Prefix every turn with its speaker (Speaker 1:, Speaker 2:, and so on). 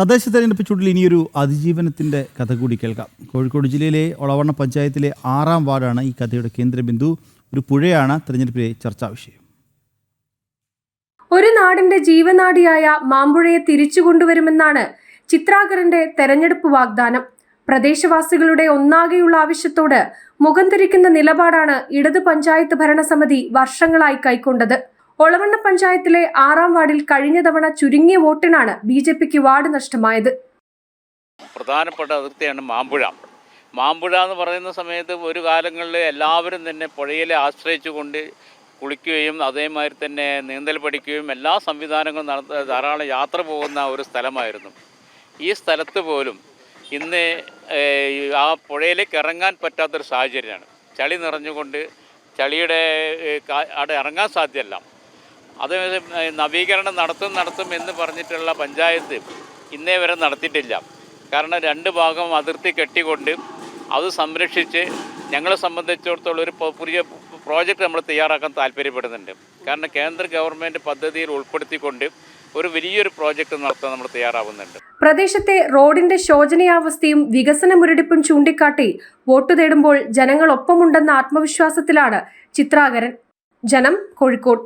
Speaker 1: തദ്ദേശ തെരഞ്ഞെടുപ്പ് ചൂടിൽ ഇനിയൊരു അതിജീവനത്തിന്റെ കഥ കൂടി കേൾക്കാം. കോഴിക്കോട് ജില്ലയിലെ ഒളവണ്ണ പഞ്ചായത്തിലെ ആറാം വാർഡാണ് ഈ കഥയുടെ കേന്ദ്രബിന്ദു. ഒരു പുഴയാണ് തെരഞ്ഞെടുപ്പിലെ ചർച്ചാ വിഷയം.
Speaker 2: ഒരു നാടിന്റെ ജീവനാടിയായ മാമ്പുഴയെ തിരിച്ചു കൊണ്ടുവരുമെന്നാണ് ചിത്രാകരന്റെ തെരഞ്ഞെടുപ്പ് വാഗ്ദാനം. പ്രദേശവാസികളുടെ ഒന്നാകെയുള്ള ആവശ്യത്തോട് മുഖം തിരിക്കുന്ന നിലപാടാണ് ഇടത് പഞ്ചായത്ത് ഭരണസമിതി വർഷങ്ങളായി കൈക്കൊണ്ടത്. ഒളവണ്ണ പഞ്ചായത്തിലെ ആറാം വാർഡിൽ കഴിഞ്ഞ തവണ ചുരുങ്ങിയ വോട്ടിനാണ് ബി ജെ പിക്ക് വാർഡ് നഷ്ടമായത്.
Speaker 3: പ്രധാനപ്പെട്ട അതിർത്തിയാണ് മാമ്പുഴ. മാമ്പുഴ എന്ന് പറയുന്ന സമയത്ത് ഒരു കാലങ്ങളിൽ എല്ലാവരും തന്നെ പുഴയിലെ ആശ്രയിച്ചുകൊണ്ട് കുളിക്കുകയും അതേമാതിരി തന്നെ നീന്തൽ പഠിക്കുകയും എല്ലാ സംവിധാനങ്ങളും നടത്ത ധാരാളം യാത്ര പോകുന്ന ഒരു സ്ഥലമായിരുന്നു. ഈ സ്ഥലത്ത് പോലും ഇന്ന് ആ പുഴയിലേക്ക് ഇറങ്ങാൻ പറ്റാത്തൊരു സാഹചര്യമാണ്. ചളി നിറഞ്ഞുകൊണ്ട് ചളിയുടെ അവിടെ ഇറങ്ങാൻ സാധ്യമല്ല. അത് നവീകരണം നടത്തും നടത്തും എന്ന് പറഞ്ഞിട്ടുള്ള പഞ്ചായത്ത് ഇന്നേ വരെ നടത്തിയിട്ടില്ല. കാരണം രണ്ട് ഭാഗം അതിർത്തി കെട്ടിക്കൊണ്ട് അത് സംരക്ഷിച്ച് ഞങ്ങളെ സംബന്ധിച്ചിടത്തോളം ഒരു പുതിയ പ്രോജക്റ്റ് നമ്മൾ തയ്യാറാക്കാൻ താല്പര്യപ്പെടുന്നുണ്ട്. കാരണം കേന്ദ്ര ഗവൺമെന്റ് പദ്ധതിയിൽ ഉൾപ്പെടുത്തിക്കൊണ്ട് ഒരു വലിയൊരു പ്രോജക്റ്റ് നടത്താൻ നമ്മൾ തയ്യാറാവുന്നുണ്ട്.
Speaker 2: പ്രദേശത്തെ റോഡിന്റെ ശോചനീയാവസ്ഥയും വികസന മുരടിപ്പും ചൂണ്ടിക്കാട്ടി വോട്ട് തേടുമ്പോൾ ജനങ്ങൾ ഒപ്പമുണ്ടെന്ന ആത്മവിശ്വാസത്തിലാണ് ചിത്രാകരൻ. ജനം കോഴിക്കോട്.